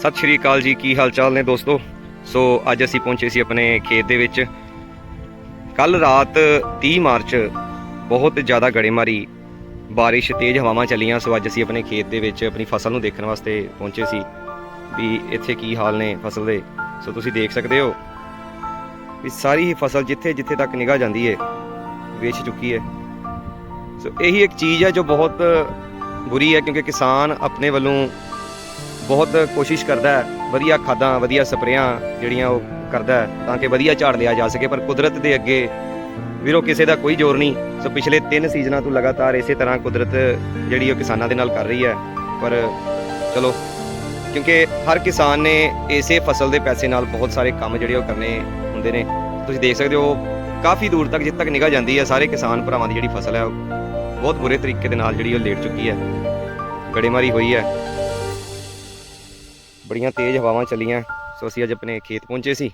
ਸਤਿ ਸ਼੍ਰੀ ਅਕਾਲ ਜੀ, ਕੀ ਹਾਲ ਚਾਲ ਨੇ ਦੋਸਤੋ? ਸੋ ਅੱਜ ਅਸੀਂ ਪਹੁੰਚੇ ਸੀ ਆਪਣੇ ਖੇਤ ਦੇ ਵਿੱਚ। ਕੱਲ ਰਾਤ 30 ਮਾਰਚ, ਬਹੁਤ ਜ਼ਿਆਦਾ ਗੜੇਮਾਰੀ, ਬਾਰਿਸ਼, ਤੇਜ਼ ਹਵਾਵਾਂ ਚੱਲੀਆਂ। ਸੋ ਅੱਜ ਅਸੀਂ ਆਪਣੇ ਖੇਤ ਦੇ ਵਿੱਚ ਆਪਣੀ ਫਸਲ ਨੂੰ ਦੇਖਣ ਵਾਸਤੇ ਪਹੁੰਚੇ ਸੀ ਵੀ ਇੱਥੇ ਕੀ ਹਾਲ ਨੇ ਫਸਲ ਦੇ। ਸੋ ਤੁਸੀਂ ਦੇਖ ਸਕਦੇ ਹੋ ਵੀ ਸਾਰੀ ਹੀ ਫਸਲ ਜਿੱਥੇ ਜਿੱਥੇ ਤੱਕ ਨਿਗਾਹ ਜਾਂਦੀ ਹੈ ਵੇਚ ਚੁੱਕੀ ਹੈ ਸੋ ਇਹੀ ਇੱਕ ਚੀਜ਼ ਹੈ ਜੋ ਬਹੁਤ ਬੁਰੀ ਹੈ ਕਿਉਂਕਿ ਕਿਸਾਨ ਆਪਣੇ ਵੱਲੋਂ ਬਹੁਤ ਕੋਸ਼ਿਸ਼ ਕਰਦਾ ਹੈ, ਵਧੀਆ ਖਾਦਾਂ, ਵਧੀਆ ਸਪਰੇਆਂ ਜਿਹੜੀਆਂ ਉਹ ਕਰਦਾ ਤਾਂ ਕਿ ਵਧੀਆ ਝਾੜ ਲਿਆ ਜਾ ਸਕੇ, ਪਰ ਕੁਦਰਤ ਦੇ ਅੱਗੇ ਵੀਰੋ ਕਿਸੇ ਦਾ ਕੋਈ ਜ਼ੋਰ ਨਹੀਂ। ਸੋ ਪਿਛਲੇ 3 ਸੀਜ਼ਨਾਂ ਤੋਂ ਲਗਾਤਾਰ ਇਸੇ ਤਰ੍ਹਾਂ ਕੁਦਰਤ ਜਿਹੜੀ ਉਹ ਕਿਸਾਨਾਂ ਦੇ ਨਾਲ ਕਰ ਰਹੀ ਹੈ। ਪਰ ਚਲੋ, ਕਿਉਂਕਿ ਹਰ ਕਿਸਾਨ ਨੇ ਇਸੇ ਫਸਲ ਦੇ ਪੈਸੇ ਨਾਲ ਬਹੁਤ ਸਾਰੇ ਕੰਮ ਜਿਹੜੇ ਉਹ ਕਰਨੇ ਹੁੰਦੇ ਨੇ। ਤੁਸੀਂ ਦੇਖ ਸਕਦੇ ਹੋ, ਕਾਫੀ ਦੂਰ ਤੱਕ, ਜਿੱਥੇ ਤੱਕ ਨਿਗਾਹ ਜਾਂਦੀ ਹੈ, ਸਾਰੇ ਕਿਸਾਨ ਭਰਾਵਾਂ ਦੀ ਜਿਹੜੀ ਫਸਲ ਹੈ, ਉਹ ਬਹੁਤ ਬੁਰੇ ਤਰੀਕੇ ਦੇ ਨਾਲ ਜਿਹੜੀ ਉਹ ਲੇਟ ਚੁੱਕੀ ਹੈ। ਗੜੇਮਾਰੀ ਹੋਈ ਹੈ। ਬੜੀਆਂ ਤੇਜ਼ ਹਵਾਵਾਂ ਚੱਲੀਆਂ। ਸੋ ਅਸੀਂ ਅੱਜ ਆਪਣੇ ਖੇਤ ਪਹੁੰਚੇ ਸੀ।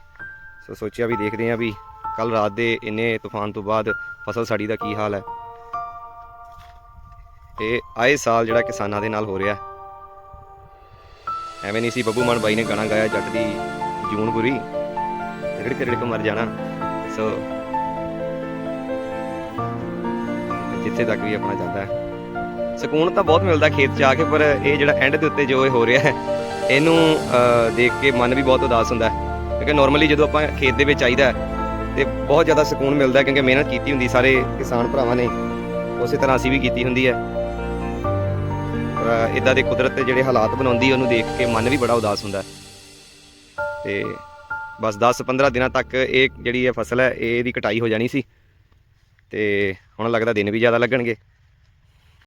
ਸੋ ਸੋਚਿਆ ਵੀ ਦੇਖਦੇ ਹਾਂ ਵੀ ਕੱਲ ਰਾਤ ਦੇ ਇੰਨੇ ਤੂਫਾਨ ਤੋਂ ਬਾਅਦ ਫਸਲ ਸਾਡੀ ਦਾ ਕੀ ਹਾਲ ਹੈ। ਇਹ ਆਏ ਸਾਲ ਜਿਹੜਾ ਕਿਸਾਨਾਂ ਦੇ ਨਾਲ ਹੋ ਰਿਹਾ। ਐਵੇਂ ਨਹੀਂ ਸੀ ਬੱਬੂ ਮਾਨ ਬਾਈ ਨੇ ਗਾਣਾ ਗਾਇਆ ਜੱਟ ਦੀ ਜੂਨ ਬੁਰੀ। ਰੜਕ ਰੜਕ ਮਰ ਜਾਣਾ। ਸੋ ਜਿੱਥੇ ਤੱਕ ਵੀ ਆਪਣਾ ਜਾਂਦਾ ਹੈ। ਸਕੂਨ ਤਾਂ ਬਹੁਤ ਮਿਲਦਾ ਖੇਤ 'ਚ ਆ ਕੇ, ਪਰ ਇਹ ਜਿਹੜਾ ਐਂਡ ਦੇ ਉੱਤੇ ਜੋ ਇਹ ਹੋ ਰਿਹਾ ਹੈ ਇਹਨੂੰ ਦੇਖ ਕੇ ਮਨ ਵੀ ਬਹੁਤ ਉਦਾਸ ਹੁੰਦਾ ਹੈ। ਕਿਉਂਕਿ ਨਾਰਮਲੀ ਜਦੋਂ ਆਪਾਂ ਖੇਤ ਦੇ ਵਿੱਚ ਆਈਦਾ ਹੈ, ਤੇ ਬਹੁਤ ਜ਼ਿਆਦਾ ਸਕੂਨ ਮਿਲਦਾ ਕਿਉਂਕਿ ਮਿਹਨਤ ਕੀਤੀ ਹੁੰਦੀ ਸਾਰੇ ਕਿਸਾਨ ਭਰਾਵਾਂ ਨੇ। ਉਸੇ ਤਰ੍ਹਾਂ ਅਸੀਂ ਵੀ ਕੀਤੀ ਹੁੰਦੀ ਹੈ। ਪਰ ਇਦਾਂ ਦੇ ਕੁਦਰਤ ਦੇ ਜਿਹੜੇ ਹਾਲਾਤ ਬਣਾਉਂਦੀ ਉਹਨੂੰ ਦੇਖ ਕੇ ਮਨ ਵੀ ਬੜਾ ਉਦਾਸ ਹੁੰਦਾ ਹੈ। ਤੇ ਬਸ 10-15 ਦਿਨਾਂ ਤੱਕ ਇਹ ਜਿਹੜੀ ਇਹ ਫਸਲ ਹੈ ਇਹ ਇਹਦੀ ਕਟਾਈ ਹੋ ਜਾਣੀ ਸੀ। ਤੇ ਹੁਣ ਲੱਗਦਾ ਦਿਨ ਵੀ ਜ਼ਿਆਦਾ ਲੱਗਣਗੇ।